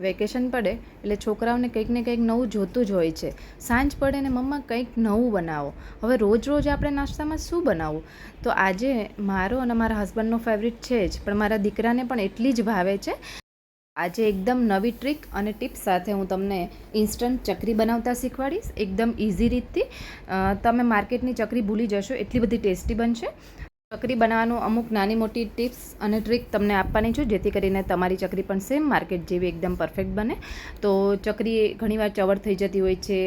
Vacation પડે એટલે છોકરાઓને કંઈક ને કંઈક નવું જોતું જ હોય છે. સાંજ પડે ને મમ્મા કંઈક નવું બનાવો. હવે રોજ રોજ આપણે નાસ્તામાં શું બનાવવું? તો આજે મારો અને મારા હસબન્ડનો ફેવરિટ છે જ, પણ મારા દીકરાને પણ એટલી જ ભાવે છે. આજે એકદમ નવી ટ્રીક અને ટિપ્સ સાથે હું તમને ઇન્સ્ટન્ટ ચકરી બનાવતા શીખવાડીશ. એકદમ ઇઝી રીતથી. તમે માર્કેટની ચકરી ભૂલી જશો, એટલી બધી ટેસ્ટી બનશે. ચકરી બનાવવાનું અમુક નાની મોટી ટિપ્સ અને ટ્રીક તમને આપવાની છું, જેથી કરીને તમારી ચકરી પણ સેમ માર્કેટ જેવી એકદમ પરફેક્ટ બને. તો ચકરી ઘણીવાર ચવડ થઈ જતી હોય છે,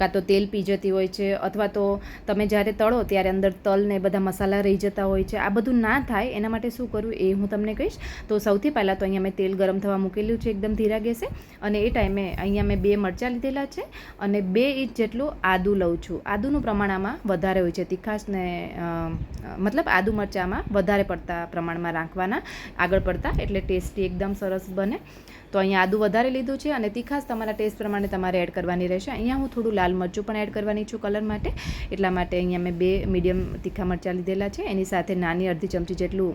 કાં તો તેલ પી જતી હોય છે, અથવા તો તમે જ્યારે તળો ત્યારે અંદર તલ ને બધા મસાલા રહી જતા હોય છે. આ બધું ના થાય, એના માટે શું કરવું એ હું તમને કહીશ. તો સૌથી પહેલાં તો અહીંયા મેં તેલ ગરમ થવા મૂકેલું છે, એકદમ ધીરા ગેસે. અને એ ટાઈમે અહીંયા મેં બે મરચાં લીધેલા છે અને બે ઇંચ જેટલું આદું લઉં છું. આદુનું પ્રમાણ આમાં વધારે હોય છે, તીખાશ ને મતલબ આદુ મરચાંમાં વધારે પડતા પ્રમાણમાં રાખવાના, આગળ પડતા, એટલે ટેસ્ટી એકદમ સરસ બને. તો અહીંયા આદું વધારે લીધું છે અને તીખાશ તમારા ટેસ્ટ પ્રમાણે તમારે એડ કરવાની રહેશે. અહીંયા હું થોડું લાલ મરચું પણ એડ કરવાની છું કલર માટે. એટલા માટે અહીંયા મેં બે મીડિયમ તીખા મરચાં લીધેલા છે. એની સાથે નાની અડધી ચમચી જેટલું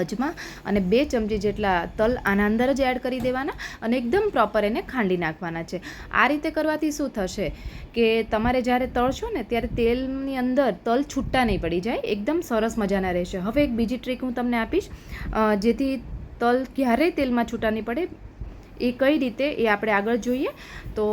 અજમા અને બે ચમચી જેટલા તલ આના અંદર જ એડ કરી દેવાના અને એકદમ પ્રોપર એને ખાંડી નાખવાના છે. આ રીતે કરવાથી શું થશે કે તમારે જ્યારે તળશો ને ત્યારે તેલની અંદર તલ છૂટા નહીં પડી જાય, એકદમ સરસ મજાના રહેશે. હવે એક બીજી ટ્રીક હું તમને આપીશ જેથી તલ ક્યારેય તેલમાં છૂટા નહીં પડે એ કઈ રીતે એ આપણે આગળ જોઈએ. તો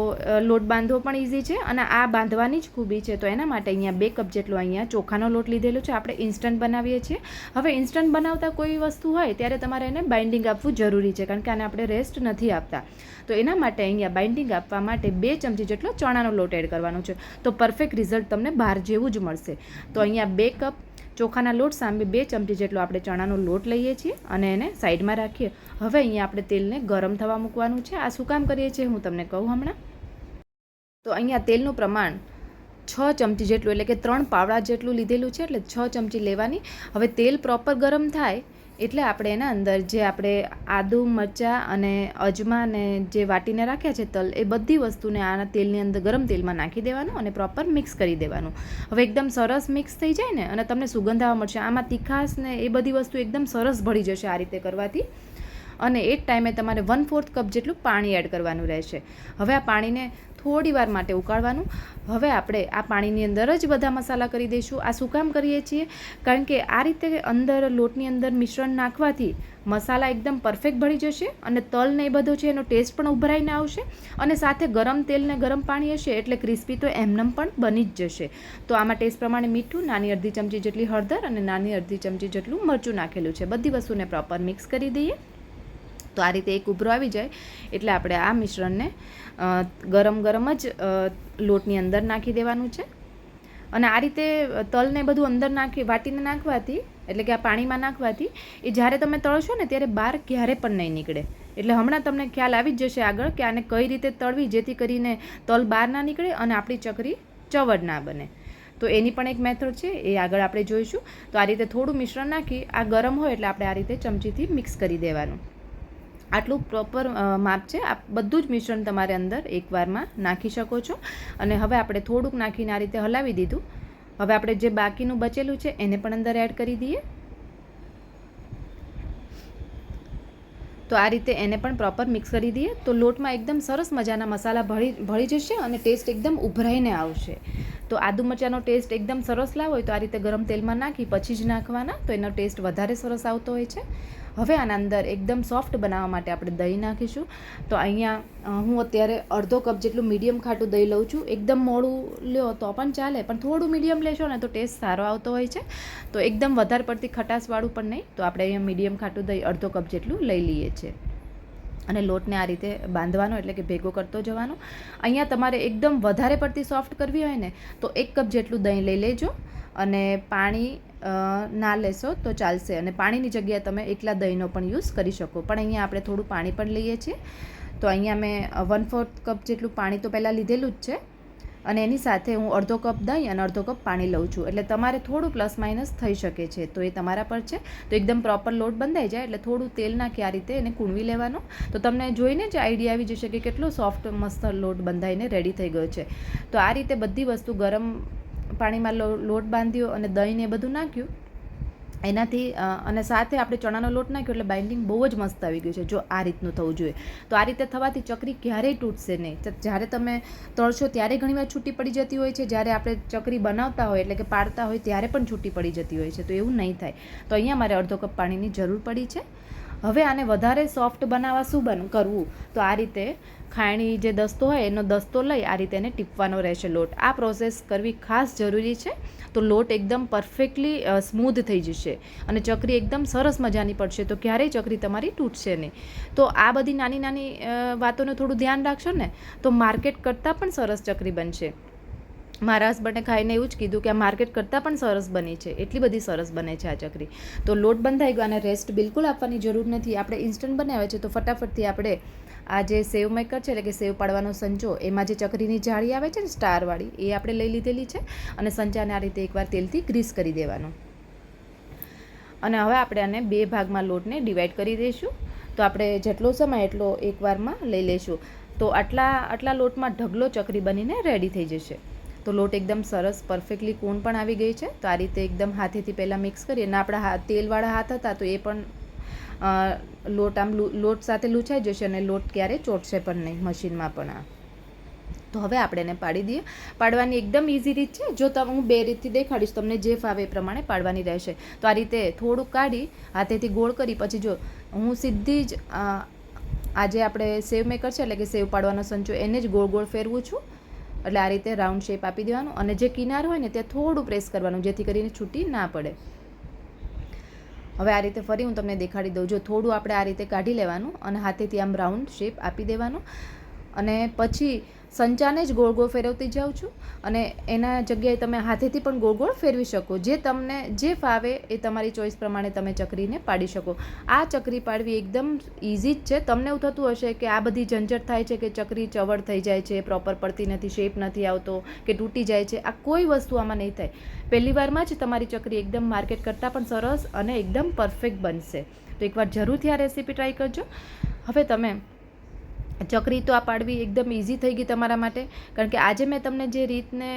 લોટ બાંધવો પણ ઇઝી છે અને આ બાંધવાની જ ખૂબી છે. તો એના માટે અહીંયા બે કપ જેટલો અહીંયા ચોખાનો લોટ લીધેલો છે. આપણે ઇન્સ્ટન્ટ બનાવીએ છીએ. હવે ઇન્સ્ટન્ટ બનાવતા કોઈ વસ્તુ હોય ત્યારે તમારે એને બાઇન્ડિંગ આપવું જરૂરી છે, કારણ કે આને આપણે રેસ્ટ નથી આપતા. તો એના માટે અહીંયા બાઇન્ડિંગ આપવા માટે બે ચમચી જેટલો ચણાનો લોટ એડ કરવાનો છે. તો પરફેક્ટ રિઝલ્ટ તમને બહાર જેવું જ મળશે. તો અહીંયા બે કપ ચોખાના લોટ સામે બે ચમચી જેટલો આપણે ચણાનો લોટ લઈએ છીએ અને એને સાઈડમાં રાખીએ. હવે અહીંયા આપણે તેલને ગરમ થવા મૂકવાનું છે. આ શું કામ કરીએ છીએ હું તમને કહું હમણાં. તો અહીંયા તેલનું પ્રમાણ છ ચમચી જેટલું એટલે કે ત્રણ પાવડા જેટલું લીધેલું છે એટલે છ ચમચી લેવાની. હવે તેલ પ્રોપર ગરમ થાય એટલે આપણે એના અંદર જે આપણે આદુ, મરચાં અને અજમાને જે વાટીને રાખ્યા છે તલ, એ બધી વસ્તુને આના તેલની અંદર ગરમ તેલમાં નાખી દેવાનું અને પ્રોપર મિક્સ કરી દેવાનું. હવે એકદમ સરસ મિક્સ થઈ જાય ને અને તમને સુગંધ આવવા મળશે. આમાં તીખાશ ને એ બધી વસ્તુ એકદમ સરસ ભળી જશે આ રીતે કરવાથી. અને એ જ ટાઈમે તમારે વન ફોર્થ કપ જેટલું પાણી એડ કરવાનું રહેશે. હવે આ પાણીને થોડી વાર માટે ઉકાળવાનું. હવે આપણે આ પાણીની અંદર જ બધા મસાલા કરી દઈશું. આ શું કામ કરીએ છીએ? કારણ કે આ રીતે અંદર લોટની અંદર મિશ્રણ નાખવાથી મસાલા એકદમ પરફેક્ટ ભળી જશે અને તલ ને એ બધો છે એનો ટેસ્ટ પણ ઉભરાઈને આવશે અને સાથે ગરમ તેલ ને ગરમ પાણી હશે એટલે ક્રિસ્પી તો એમનેમ પણ બની જ જશે. તો આમાં ટેસ્ટ પ્રમાણે મીઠું, નાની અડધી ચમચી જેટલી હળદર અને નાની અડધી ચમચી જેટલું મરચું નાખેલું છે. બધી વસ્તુને પ્રોપર મિક્સ કરી દઈએ. તો આ રીતે એક ઉભરો આવી જાય. એટલે આપણે આ મિશ્રણને ગરમ ગરમ જ લોટની અંદર નાખી દેવાનું છે. અને આ રીતે તલને બધું અંદર નાખી, વાટીને નાખવાથી, એટલે કે આ પાણીમાં નાખવાથી, એ જ્યારે તમે તળશો ને ત્યારે બહાર ક્યારે પણ નહીં નીકળે. એટલે હમણાં તમને ખ્યાલ આવી જ જશે આગળ કે આને કઈ રીતે તળવી જેથી કરીને તલ બહાર ના નીકળે અને આપણી ચકરી ચવડ ના બને. તો એની પણ એક મેથડ છે, એ આગળ આપણે જોઈશું. તો આ રીતે થોડું મિશ્રણ નાખી, આ ગરમ હોય એટલે આપણે આ રીતે ચમચીથી મિક્સ કરી દેવાનું. આટલું પ્રોપર માપ છે. આ બધું જ મિશ્રણ તમારે અંદર એકવારમાં નાખી શકો છો. અને હવે આપણે થોડુંક નાખીને આ રીતે હલાવી દીધું. હવે આપણે જે બાકીનું બચેલું છે, એને પણ અંદર એડ કરી દઈએ. તો આ રીતે એને પણ પ્રોપર મિક્સ કરી દઈએ. તો લોટમાં એકદમ સરસ મજાના મસાલા ભળી ભળી જશે અને ટેસ્ટ એકદમ ઉભરાઈને આવશે. તો આદુ મરચાંનો ટેસ્ટ એકદમ સરસ લાવો હોય તો આ રીતે ગરમ તેલમાં નાખી પછી જ નાખવાના. તો એનો ટેસ્ટ વધારે સરસ આવતો હોય છે. હવે આના અંદર એકદમ સોફ્ટ બનાવવા માટે આપણે દહીં નાખીશું. તો અહીંયા હું અત્યારે અડધો કપ જેટલું મીડિયમ ખાટું દહીં લઉં છું. એકદમ મોડું લ્યો તો પણ ચાલે, પણ થોડું મીડિયમ લેશો ને તો ટેસ્ટ સારો આવતો હોય છે. તો એકદમ વધારે પડતી ખટાશવાળું પણ નહીં. તો આપણે અહીંયા મીડિયમ ખાટું દહીં અડધો કપ જેટલું લઈ લઈએ છીએ. અને લોટને આ રીતે બાંધવાનો, એટલે કે ભેગો કરતો જવાનો. અહીંયા તમારે એકદમ વધારે પડતી સોફ્ટ કરવી હોય ને, તો એક કપ જેટલું દહીં લઈ લેજો. અને પાણી ના લેશો તો ચાલશે. અને પાણીની જગ્યાએ તમે એકલા દહીંનો પણ યુઝ કરી શકો. પણ અહીંયા આપણે થોડું પાણી પણ લઈએ છીએ. તો અહીંયા મેં વન ફોર્થ કપ જેટલું પાણી તો પહેલાં લીધેલું જ છે. અને એની સાથે હું અડધો કપ દહીં અને અડધો કપ પાણી લઉં છું. એટલે તમારે થોડું પ્લસ માઇનસ થઈ શકે છે. તો એ તમારા પર છે. તો એકદમ પ્રોપર લોટ બંધાઈ જાય. એટલે થોડું તેલ નાખી આ રીતે એને કૂણવી લેવાનું. તો તમને જોઈને જ આઈડિયા આવી જશે કે કેટલો સોફ્ટ, મસ્ત લોટ બંધાઈને રેડી થઈ ગયો છે. તો આ રીતે બધી વસ્તુ ગરમ પાણીમાં લોટ બાંધ્યો અને દહીં ને બધું નાખ્યું. એનાથી અને સાથે આપણે ચણાનો લોટ નાખ્યો એટલે બાઇન્ડિંગ બહુ જ મસ્ત આવી ગયું છે, જો આ રીતનું થવું જોઈએ. તો આ રીતે થવાથી ચકરી ક્યારેય તૂટશે નહીં. જ્યારે તમે તળશો ત્યારે ઘણીવાર છૂટી પડી જતી હોય છે, જ્યારે આપણે ચકરી બનાવતા હોય એટલે કે પાડતા હોય ત્યારે પણ છૂટી પડી જતી હોય છે, તો એવું નહીં થાય. તો અહીંયા મારે અડધો કપ પાણીની જરૂર પડી છે. હવે આને વધારે સોફ્ટ બનાવવા શું બન, કરવું? તો આ રીતે ખાયણી જે દસ્તો હોય એનો દસ્તો લઈ આ રીતે એને ટીપવાનો રહેશે લોટ. આ પ્રોસેસ કરવી ખાસ જરૂરી છે. તો લોટ એકદમ પરફેક્ટલી સ્મૂધ થઈ જશે અને ચકરી એકદમ સરસ મજાની પડશે. તો ક્યારેય ચકરી તમારી તૂટશે નહીં. તો આ બધી નાની નાની વાતોનું થોડું ધ્યાન રાખશો ને તો માર્કેટ કરતાં પણ સરસ ચકરી બનશે. મારા હસબન્ડે ખાઈને એવું જ કીધું કે આ માર્કેટ કરતાં પણ સરસ બની છે. એટલી બધી સરસ બને છે આ ચકરી. તો લોટ બંધાઈ ગયો અને રેસ્ટ બિલકુલ આપવાની જરૂર નથી. આપણે ઇન્સ્ટન્ટ બનાવે છે તો ફટાફટથી આપણે આ જે સેવ મેકર છે, એટલે કે સેવ પાડવાનો સંચો એમાં જે ચકરીની જાળી આવે છે ને, સ્ટારવાળી, એ આપણે લઈ લીધેલી છે અને સંચાને આ રીતે એકવાર તેલથી ગ્રીસ કરી દેવાનું. અને હવે આપણે આને બે ભાગમાં લોટને ડિવાઈડ કરી દઈશું. તો આપણે જેટલો સમય એટલો એકવારમાં લઈ લઈશું. તો આટલા આટલા લોટમાં ઢગલો ચકરી બનીને રેડી થઈ જશે. તો લોટ એકદમ સરસ પરફેક્ટલી કોણ પણ આવી ગઈ છે. તો આ રીતે એકદમ હાથેથી પહેલાં મિક્સ કરીએ. અને આપણા હાથ તેલવાળા હાથ હતા, તો એ પણ લોટ આમ લોટ સાથે લૂછાઈ જશે અને લોટ ક્યારેય ચોટશે પણ નહીં મશીનમાં પણ આ. તો હવે આપણે એને પાડી દઈએ. પાડવાની એકદમ ઇઝી રીત છે. જો તમે હું બે રીતથી દેખાડીશ, તમને જે ફાવે એ પ્રમાણે પાડવાની રહેશે. તો આ રીતે થોડુંક કાઢી, હાથેથી ગોળ કરી, પછી જો હું સીધી જ આજે આપણે સેવ મેકર છે, એટલે કે સેવ પાડવાનો સંચો, એને જ ગોળ ગોળ ફેરવું છું. એટલે આ રીતે રાઉન્ડ શેપ આપી દેવાનું. અને જે કિનાર હોય ને, ત્યાં થોડું પ્રેસ કરવાનું, જેથી કરીને છૂટી ના પડે. હવે આ રીતે ફરી હું તમને દેખાડી દઉં. જો થોડું આપણે આ રીતે કાઢી લેવાનું અને હાથેથી આમ રાઉન્ડ શેપ આપી દેવાનું. અને પછી સંચાને જ ગોળ ગોળ ફેરવતી જાઉં છું અને એના જગ્યાએ તમે હાથેથી પણ ગોળ ગોળ ફેરવી શકો. જે તમને, જે ફાવે એ તમારી ચોઈસ પ્રમાણે તમે ચકરીને પાડી શકો. આ ચકરી પાડવી એકદમ ઇઝી જ છે. તમને એવું થતું હશે કે આ બધી ઝંઝટ થાય છે કે ચકરી ચવડ થઈ જાય છે, પ્રોપર પડતી નથી, શેપ નથી આવતો કે તૂટી જાય છે. આ કોઈ વસ્તુ આમાં નહીં થાય. પહેલી વારમાં જ તમારી ચકરી એકદમ માર્કેટ કરતાં પણ સરસ અને એકદમ પરફેક્ટ બનશે. તો એકવાર જરૂરથી આ રેસીપી ટ્રાય કરજો. હવે તમે ચકરી તો આ પાડવી એકદમ ઇઝી થઈ ગઈ તમારા માટે. કારણ કે આજે મેં તમને જે રીતને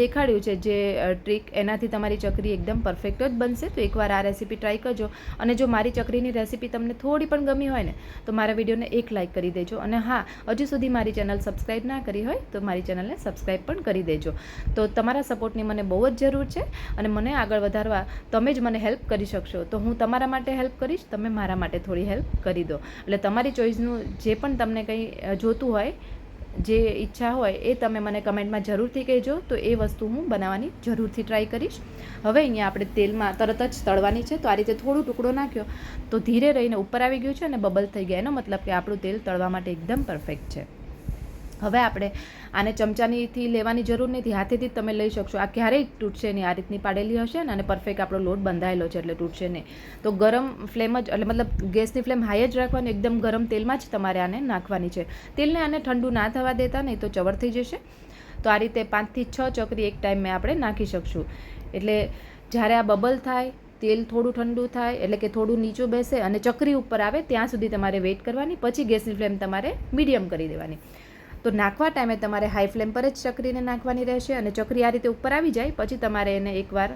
દેખાડ્યું છે, જે ટ્રીક એનાથી તમારી ચકરી એકદમ પરફેક્ટ જ બનશે. તો એકવાર આ રેસીપી ટ્રાય કરજો. અને જો મારી ચકરીની રેસીપી તમને થોડી પણ ગમી હોય ને, તો મારા વિડીયોને એક લાઇક કરી દેજો. અને હા, હજુ સુધી મારી ચેનલ સબસ્ક્રાઈબ ના કરી હોય, તો મારી ચેનલને સબસ્ક્રાઈબ પણ કરી દેજો. તો તમારા સપોર્ટની મને બહુ જ જરૂર છે. અને મને આગળ વધારવા તમે જ મને હેલ્પ કરી શકશો. તો હું તમારા માટે હેલ્પ કરીશ, તમે મારા માટે થોડી હેલ્પ કરી દો. એટલે તમારી ચોઈસનું જે પણ તમને કંઈ જોતું હોય, જે ઈચ્છા હોય, એ તમે મને કમેન્ટમાં જરૂરથી કહેજો. તો એ વસ્તુ હું બનાવવાની જરૂરથી ટ્રાય કરીશ. હવે અહીંયા આપણે તેલમાં તરત જ તળવાની છે. તો આ રીતે થોડું ટુકડો નાખ્યો. તો ધીરે રહીને ઉપર આવી ગયું છે અને બબલ થઈ ગયા. એનો મતલબ કે આપણું તેલ તળવા માટે એકદમ પરફેક્ટ છે. હવે આપણે આને ચમચાનીથી લેવાની જરૂર નથી. હાથેથી જ તમે લઈ શકશો. આ ક્યારેય તૂટશે નહીં. આ રીતની પાડેલી હશે ને, અને પરફેક્ટ આપણો લોટ બંધાયેલો છે એટલે તૂટશે નહીં. તો ગરમ ફ્લેમ જ, એટલે મતલબ ગેસની ફ્લેમ હાઈ જ રાખવાની, એકદમ ગરમ તેલમાં જ તમારે આને નાખવાની છે. તેલને આને ઠંડુ ના થવા દેતા નહીં તો ચવડ થઈ જશે. તો આ રીતે પાંચથી છ ચકરી એક ટાઈમે આપણે નાખી શકશું. એટલે જ્યારે આ બબલ થાય, તેલ થોડું ઠંડુ થાય, એટલે કે થોડું નીચું બેસે અને ચકરી ઉપર આવે, ત્યાં સુધી તમારે વેઇટ કરવાની, પછી ગેસની ફ્લેમ તમારે મીડિયમ કરી દેવાની. તો નાખવા ટાઈમે તમારે હાઈ ફ્લેમ પર જ ચકરીને નાખવાની રહેશે અને ચકરી આ રીતે ઉપર આવી જાય, પછી તમારે એને એકવાર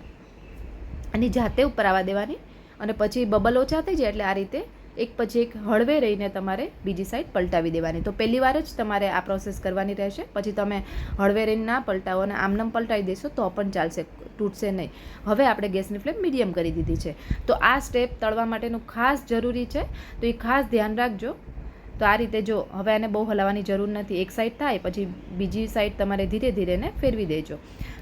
એની જાતે ઉપર આવવા દેવાની અને પછી બબલ ઓછા થઈ જાય એટલે આ રીતે એક પછી એક હળવે રહીને તમારે બીજી સાઈડ પલટાવી દેવાની. તો પહેલી વાર જ તમારે આ પ્રોસેસ કરવાની રહેશે. પછી તમે હળવે રહીને ના પલટાવો અને આમનામ પલટાવી દેશો તો પણ ચાલશે, તૂટશે નહીં. હવે આપણે ગેસની ફ્લેમ મીડિયમ કરી દીધી છે. તો આ સ્ટેપ તળવા માટેનું ખાસ જરૂરી છે. તો એ ખાસ ધ્યાન રાખજો. તો આ રીતે જો હવે આને બહુ હલાવવાની જરૂર નથી. એક સાઈડ થાય, પછી બીજી સાઈડ તમારે ધીરે ધીરે એને ફેરવી દેજો.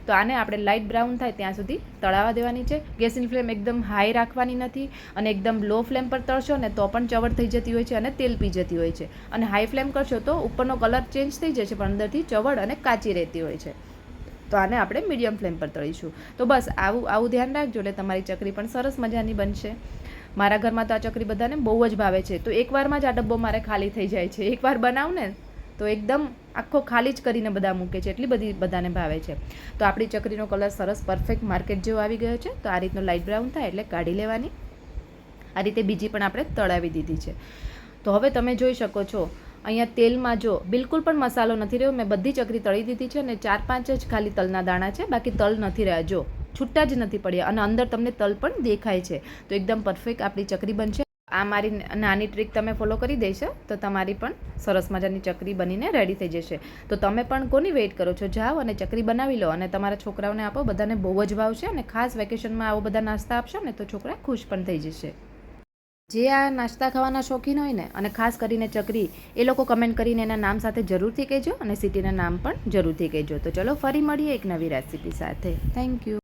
તો આને આપણે લાઇટ બ્રાઉન થાય ત્યાં સુધી તળાવવા દેવાની છે. ગેસની ફ્લેમ એકદમ હાઈ રાખવાની નથી અને એકદમ લો ફ્લેમ પર તળશો ને તો પણ ચવડ થઈ જતી હોય છે અને તેલ પી જતી હોય છે. અને હાઈ ફ્લેમ કરશો તો ઉપરનો કલર ચેન્જ થઈ જશે, પણ અંદરથી ચવડ અને કાચી રહેતી હોય છે. તો આને આપણે મીડિયમ ફ્લેમ પર તળીશું. તો બસ આવું આવું ધ્યાન રાખજો એટલે તમારી ચકરી પણ સરસ મજાની બનશે. મારા ઘરમાં તો આ ચકરી બધાને બહુ જ ભાવે છે. તો એકવારમાં જ આ ડબ્બો મારે ખાલી થઈ જાય છે. એકવાર બનાવું ને, તો એકદમ આખો ખાલી જ કરીને બધા મૂકે છે. એટલી બધી બધાને ભાવે છે. તો આપણી ચકરીનો કલર સરસ પરફેક્ટ માર્કેટ જેવો આવી ગયો છે. તો આ રીતનો લાઇટ બ્રાઉન થાય એટલે કાઢી લેવાની. આ રીતે બીજી પણ આપણે તળાવી દીધી છે. તો હવે તમે જોઈ શકો છો, અહીંયા તેલમાં જો બિલકુલ પણ મસાલો નથી રહ્યો. મેં બધી ચકરી તળી દીધી છે અને ચાર પાંચ જ ખાલી તલના દાણા છે. બાકી તલ નથી રહ્યા. જો છૂટા જ નથી પડ્યા અને અંદર તમને તલ પણ દેખાય છે. તો એકદમ પરફેક્ટ આપણી ચકરી બનશે. આ મારી નાની ટ્રીક તમે ફોલો કરી દેશો, તો તમારી પણ સરસ મજાની ચકરી બનીને રેડી થઈ જશે. તો તમે પણ કોની વેઇટ કરો છો? જાઓ અને ચકરી બનાવી લો અને તમારા છોકરાઓને આપો, બધાને બહુ જ ભાવશે અને ખાસ વેકેશનમાં આવો બધા નાસ્તા આપશો ને તો છોકરા ખુશ પણ થઈ જશે. જે આ નાસ્તા ખાવાના શોખીન હોય ને, અને ખાસ કરીને ચકરી, એ લોકો કમેન્ટ કરીને એના નામ સાથે જરૂરથી કહેજો અને સિટીના નામ પણ જરૂરથી કહેજો. તો ચલો ફરી મળીએ એક નવી રેસીપી સાથે. Thank you